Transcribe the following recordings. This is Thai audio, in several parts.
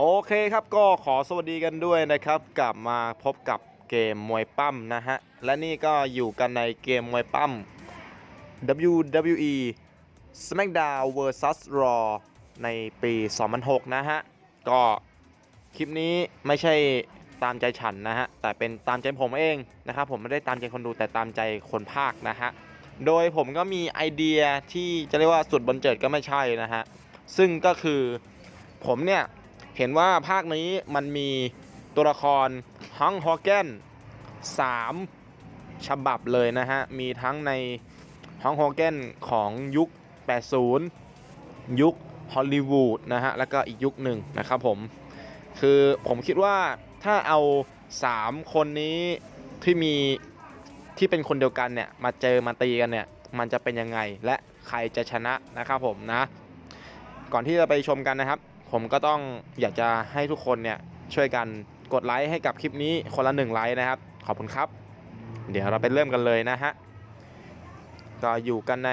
โอเคครับก็ขอสวัสดีกันด้วยนะครับ กลับมาพบกับเกมมวยปั้มนะฮะ และนี่ก็อยู่กันในเกมมวยปั้ม WWE SmackDown vs Raw ในปี 2006 นะฮะ ก็คลิปนี้ไม่ใช่ตามใจฉันนะฮะ แต่เป็นตามใจผมเองนะครับ ผมไม่ได้ตามใจคนดูแต่ตามใจคนภาคนะฮะ โดยผมก็มีไอเดียที่จะเรียกว่าสุดบนเจิดก็ไม่ใช่นะฮะ ซึ่งก็คือผมเนี่ย เห็นว่าภาคนี้มันมีตัวละครฮังฮอแกน3ฉบับเลยนะฮะ มีทั้งในฮังฮอแกนของยุค 80 ยุคฮอลลีวูดนะฮะ แล้วก็อีกยุคหนึ่งนะครับผม คือผมคิดว่าถ้าเอา 3 คนนี้ที่มีที่เป็นคนเดียวกันเนี่ย มาเจอมาตีกันเนี่ย มันจะเป็นยังไงและใครจะชนะนะครับผมนะ ก่อนที่จะไปชมกันนะครับ ผมก็ต้องอยากจะให้ทุกคนเนี่ยช่วยกันกดไลค์ให้กับคลิปนี้คนละหนึ่งไลค์นะครับ ขอบคุณครับ เดี๋ยวเราไปเริ่มกันเลยนะฮะก็อยู่กันใน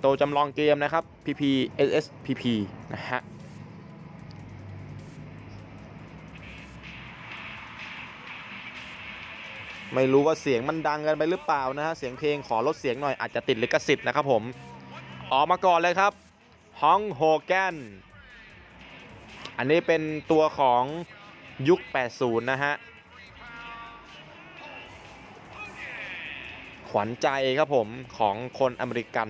โตะจำลองเกมนะครับ PP SSPP นะฮะไม่รู้ว่าเสียงมันดังกันไปหรือเปล่านะฮะ เสียงเพลงขอลดเสียงหน่อยอาจจะติดลิขสิทธิ์นะครับผม ออกมาก่อนเลยครับฮองโฮแกน อันนี้เป็นตัวของยุค 80 นะฮะ ขวัญใจครับผมของคนอเมริกัน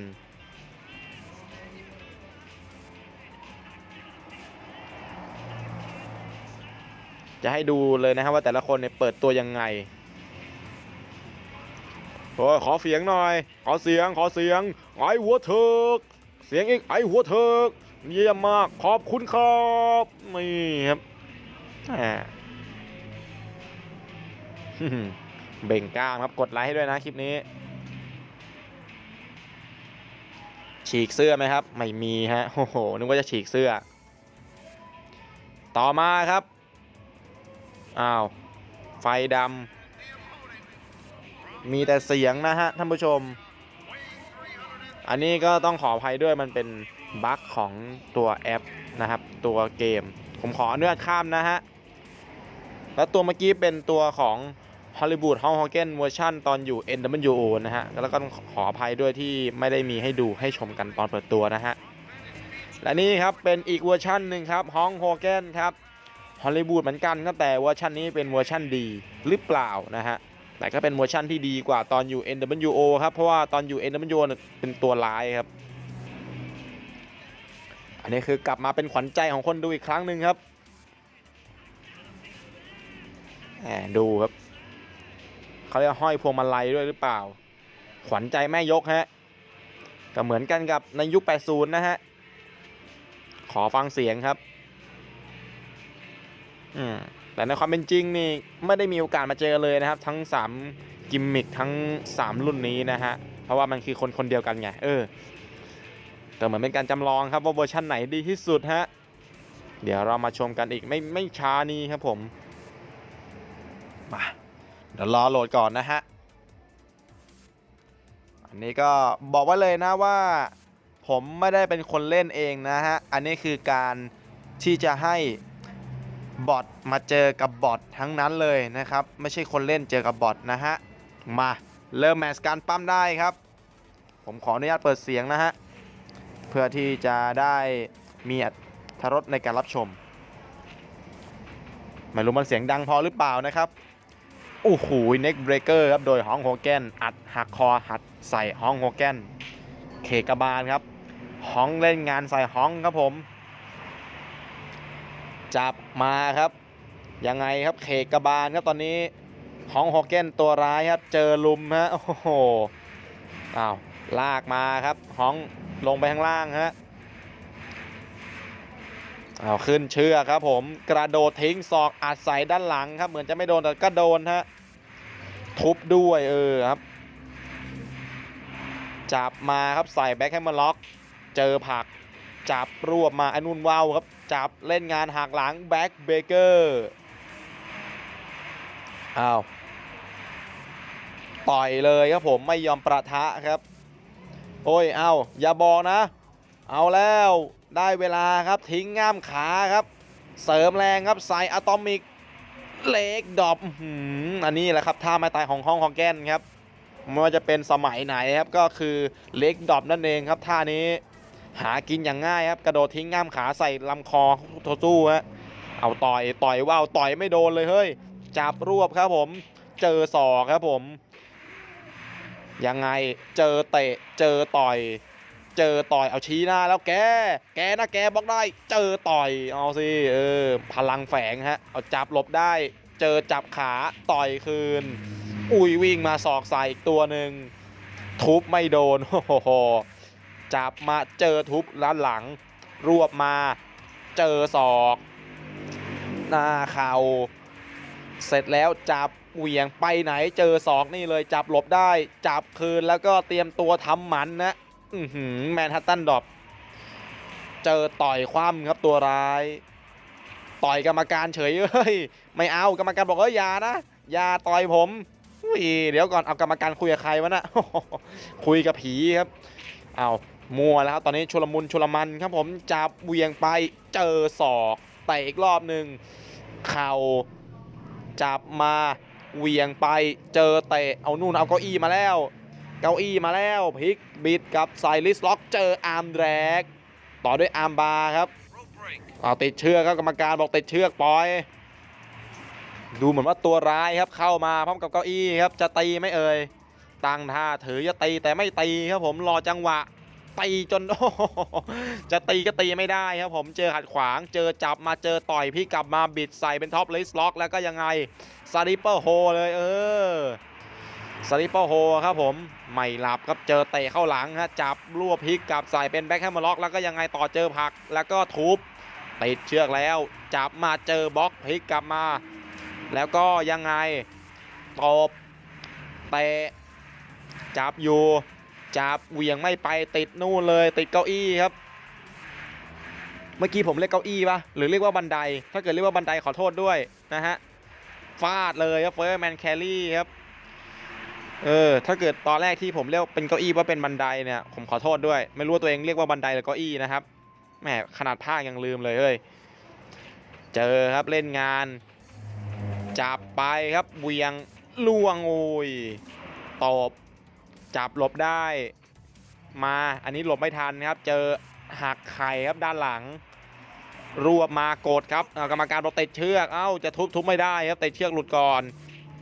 จะให้ดูเลยนะครับว่าแต่ละคนเนี่ยเปิดตัวยังไงโอ้ยขอเสียงหน่อย ขอเสียง ขอเสียง ไอ้หัวเถิก เสียงอีก ไอ้หัวเถิก เยี่ยมมากขอบคุณครับนี่ครับแหมเบ่งกล้ามครับกดไลค์ให้ด้วยนะคลิปนี้ ฉีกเสื้อไหมครับ ไม่มีฮะโอ้โหนึกว่าจะฉีกเสื้อ ต่อมาครับอ้าวไฟดำมีแต่เสียงนะฮะท่านผู้ชม อันนี้ก็ต้องขออภัยด้วยมันเป็น บั๊กของตัวแอปนะครับ ตัวเกม ผมขออนุญาตข้ามนะฮะ แล้วตัวเมื่อกี้เป็นตัวของฮอลลีวูดฮอลฮอเกนเวอร์ชันตอนอยู่ NWO นะฮะ แล้วก็ต้องขออภัยด้วยที่ไม่ได้มีให้ดูให้ชมกันตอนเปิดตัวนะฮะ และนี่ครับเป็นอีกเวอร์ชันหนึ่งครับฮองโฮเกนครับฮอลลีวูดเหมือนกันครับแต่เวอร์ชันนี้เป็นเวอร์ชันดีหรือเปล่านะฮะ แต่ก็เป็นเวอร์ชันที่ดีกว่าตอนอยู่ NWO ครับ เพราะว่าตอนอยู่ NWO เนี่ยเป็นตัวร้ายครับ อันนี้คือกลับมาเป็นขวัญใจของคนดูอีกครั้งหนึ่งครับแหมดูครับเขาเรียกห้อยพวงมาลัยด้วยหรือเปล่า ขวัญใจแม่ยกฮะก็เหมือนกันกับในยุค 80 นะฮะ ขอฟังเสียงครับ อืมแต่ในความเป็นจริงนี่ไม่ได้มีโอกาสมาเจอเลยนะครับ ทั้ง 3 กิมมิคทั้ง 3 รุ่นนี้นะฮะ เพราะว่ามันคือคนคนเดียวกันไง เออ แต่เหมือนเป็นการจำลองครับว่าเวอร์ชันไหนดีที่สุดฮะ เดี๋ยวเรามาชมกันอีกไม่ไม่ช้านี้ครับผม มาเดี๋ยวรอโหลดก่อนนะฮะ อันนี้ก็บอกไว้เลยนะว่าผมไม่ได้เป็นคนเล่นเองนะฮะ อันนี้คือการที่จะให้บอทมาเจอกับบอททั้งนั้นเลยนะครับ ไม่ใช่คนเล่นเจอกับบอทนะฮะ มาเริ่มแมตช์การปั้มได้ครับ ผมขออนุญาตเปิดเสียงนะฮะ พื่อที่จะได้มีอรรสในการรับชม ไม่รู้มันเสียงดังพอหรือเปล่านะครับโอ้โหเน็กเบรเกอร์ครับโดยฮองโฮแกนอัดหักคอหัดใส่ฮองโฮแกนเคกบาลครับฮองเล่นงานใส่ฮองครับผม จับมาครับ ยังไงครับเคกบาลครับตอนนี้ฮองโฮแกนตัวร้ายครับ เจอลุมฮะโอ้โหอ้าวลากมาครับฮอง ลงไปข้างล่างฮะเอาขึ้นเชือกครับผมกระโดดทิ้งศอกอัดใส่ด้านหลังครับ เหมือนจะไม่โดนแต่ก็โดนฮะทุบด้วยเออครับ จับมาครับใส่แบ็คแฮมเมอร์ล็อกเจอผัก จับรวบมาอนุนว่าวครับ จับเล่นงานหักหลังแบ็คเบเกอร์อ้าวต่อยเลยครับผมไม่ยอมประทะครับ โอ้ย เอาอย่าบอกนะ เอาแล้วได้เวลาครับทิ้งง่ามขาครับ เสริมแรงครับใส่อะตอมิกเล็กดอปอื้อหืออันนี้แหละครับท่าไม้ตายของห้องฮองแกนครับไม่ว่าจะเป็นสมัยไหนครับก็คือเล็กดอปนั่นเองครับท่านี้หากินอย่างง่ายครับ กระโดดทิ้งง่ามขาใส่ลำคอโทสู้ฮะเอาต่อยต่อยว่าวต่อยไม่โดนเลยเฮ้ยจับรวบครับผม เจอศอกครับผม ยังไงเจอเตะเจอต่อย เจอต่อยเอาชี้หน้าแล้วแก แกนะแกบล็อกได้ เจอต่อยเอาสิเออพลังแฝงฮะเอาจับหลบได้ เจอจับขาต่อยคืน อุ้ยวิ่งมาศอกใส่อีกตัวหนึ่งทุบไม่โดนโอ้โหจับมาเจอทุบล้านหลัง รวบมาเจอศอก หน้าเข่าเสร็จแล้วจับ เหวี่ยงไปไหนเจอศอกนี่เลยจับหลบได้ จับคืนแล้วก็เตรียมตัวทำหมันนะอือหือแมนฮัตตันดรอปเจอต่อยคว่ำครับตัวร้าย ต่อยกรรมการเฉยเฮ้ยไม่เอากรรมการบอกเอ้ยอย่านะอย่าต่อยผมอุ้ยเดี๋ยวก่อนเอากรรมการคุยกับใครวะนะคุยกับผีครับเอามัวแล้วครับตอนนี้ชุลมุนชุลมันครับผมจับเวียงไปเจอศอกเตะอีกรอบหนึ่งเข่าจับมา เวียงไปเจอเตะเอานู่นเอาเก้าอี้มาแล้ว เก้าอี้มาแล้วพลิกบิดกับไซลิสล็อกเจออาร์มแดรกต่อด้วยอาร์มบาร์ครับเอาติดเชือกครับกรรมการบอกติดเชือกปล่อย ดูเหมือนว่าตัวร้ายครับเข้ามาพร้อมกับเก้าอี้ครับจะตีไม่เอ่ยตั้งท่าถือจะตีแต่ไม่ตีครับผมรอจังหวะ ตีจนโอ้จะตีก็ตีไม่ได้ครับผมเจอขัดขวางเจอจับมาเจอต่อยพี่กลับมาบิดใส่เป็นท็อปลิสล็อกแล้วก็ยังไงซาริเปอร์โฮเลยเออซาริเปอร์โฮครับผมไม่หลับครับเจอเตะเข้าหลังฮะจับรวบพลิกกลับใส่เป็นแบ็คแฮมอล็อก แล้วก็ยังไงต่อเจอผัก แล้วก็ทุบติดเชือกแล้ว จับมาเจอบล็อกพลิกกลับมา แล้วก็ยังไงตบเตะจับอยู่ จับเวียงไม่ไปติดนู่นเลยติดเก้าอี้ครับ เมื่อกี้ผมเรียกเก้าอี้ปะหรือเรียกว่าบันได ถ้าเกิดเรียกว่าบันไดขอโทษด้วยนะฮะฟาดเลยครับเฟอร์แมนแครี่ครับเออถ้าเกิดตอนแรกที่ผมเรียกเป็นเก้าอี้ว่าเป็นบันไดเนี่ยผมขอโทษด้วย ไม่รู้ตัวเองเรียกว่าบันไดหรือเก้าอี้นะครับแหมขนาดภาคยังลืมเลยเฮ้ยเจอครับเล่นงานจับไปครับเวียงล่วงโอยตบ จับหลบได้มาอันนี้หลบไม่ทันครับ เจอหักไข่ครับด้านหลัง รวบมากดครับกรรมการบอกติดเชือกเอ้าจะทุบทุบไม่ได้ครับติดเชือกหลุดก่อน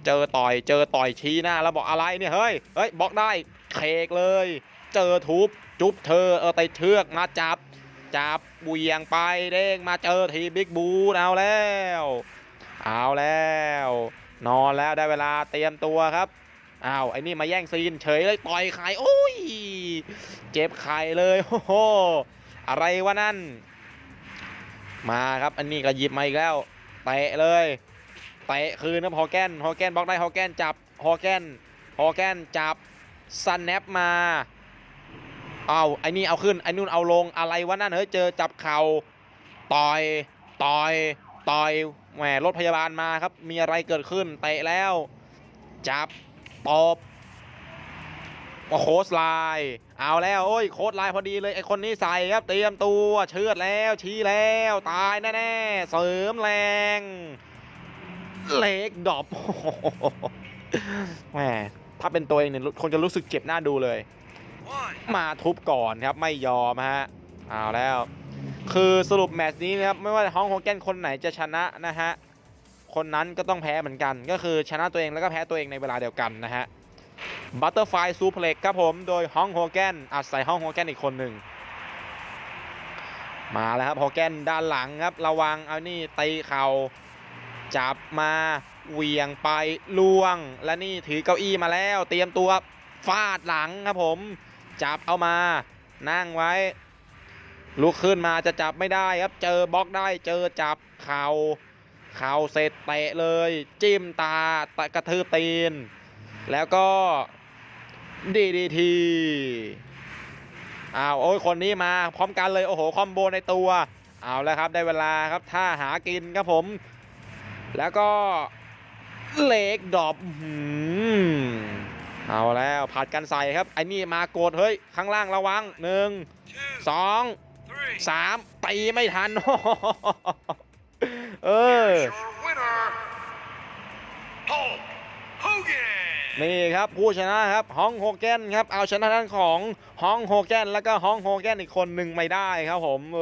เจอต่อยเจอต่อยชี้หน้าแล้วบอกอะไรเนี่ยเฮ้ยเฮ้ยบล็อกได้เคกเลย เจอทุบจุบเธอเออติดเชือกมาจับจับเบี่ยงไปเด้งมาเจอทีบิ๊กบูนเอาแล้ว เอาแล้ว นอนแล้วได้เวลาเตรียมตัวครับ อ้าวไอ้นี่มาแย่งซีนเฉยเลยต่อยไข่โอ้ย เจ็บไข่เลยโอ้โหอะไรวะนั่น มาครับอันนี้ก็หยิบมาอีกแล้วเตะเลยเตะคืนนะฮอแกนฮอแกนบล็อกได้ฮอแกนจับฮอแกนฮอแกนจับซันแนปมาเอาไอ้นี่เอาขึ้นไอ้นู่นเอาลงอะไรวะนั่นเฮ้ยเจอจับเข่าต่อยต่อยต่อยแหมรถพยาบาลมาครับมีอะไรเกิดขึ้นเตะแล้ว จับ ตบโอ้โค้ชไลน์เอาแล้วโอ้ยโค้ชไลน์พอดีเลยไอคนนี้ใส่ครับเตรียมตัวเชือดแล้วชี้แล้วตายแน่ๆเสริมแรงเล็กดรอปแหมถ้าเป็นตัวเองเนี่ยคงจะรู้สึกเจ็บหน้าดูเลย มาทุบก่อนครับไม่ยอมฮะเอาแล้ว คือสรุปแมตช์นี้นะครับไม่ว่าฮ้องโฮแกนคนไหนจะชนะนะฮะ คนนั้นก็ต้องแพ้เหมือนกัน ก็คือชนะตัวเองแล้วก็แพ้ตัวเองในเวลาเดียวกันนะฮะบัตเตอร์ไฟซูเพล็กครับผมโดยฮ้องโฮแกนอาศัยฮ้องโฮแกนอีกคนหนึ่งมาแล้วครับโฮแกนด้านหลังครับระวังเอานี่ตีเข่าจับมาเหวียงไปล่วง และนี่ถือเก้าอี้มาแล้ว เตรียมตัวฟาดหลังครับผม จับเอามา นั่งไว้ ลุกขึ้นมาจะจับไม่ได้ครับ เจอบล็อกได้เจอจับเข่า เข่าเสร็จเตะเลย จิ้มตาตะกระทืบตีน แล้วก็ดีดีทีอ้าวโอ้ยคนนี้มาพร้อมกันเลยโอ้โหคอมโบในตัวเอาแล้วครับได้เวลาครับท่าหากินครับผม แล้วก็เล็กดรอปเอาแล้วผัดกันใส่ครับไอ้นี่มาโกดเฮ้ยข้างล่างระวังหนึ่งสองสามตีไม่ทัน อ Here's your winner, Hulk Hogan. นี่ครับผู้ชนะครับฮองโฮแกนครับเอาชนะด้านของฮองโฮแกนแล้วก็ฮองโฮแกนอีกคนหนึ่งไม่ได้ครับผมเอ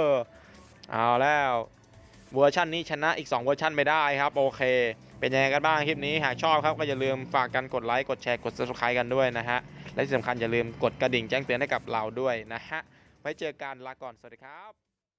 อเอาแล้วเวอร์ชันนี้ชนะอีก 2 เวอร์ชันไม่ได้ครับ โอเค เป็นยังไงกันบ้างคลิปนี้หากชอบครับก็อย่าลืมฝากกันกดไลค์กดแชร์กด subscribe กันด้วยนะฮะ และที่สำคัญอย่าลืมกดกระดิ่งแจ้งเตือนให้กับเราด้วยนะฮะไว้เจอกันลาก่อนสวัสดีครับ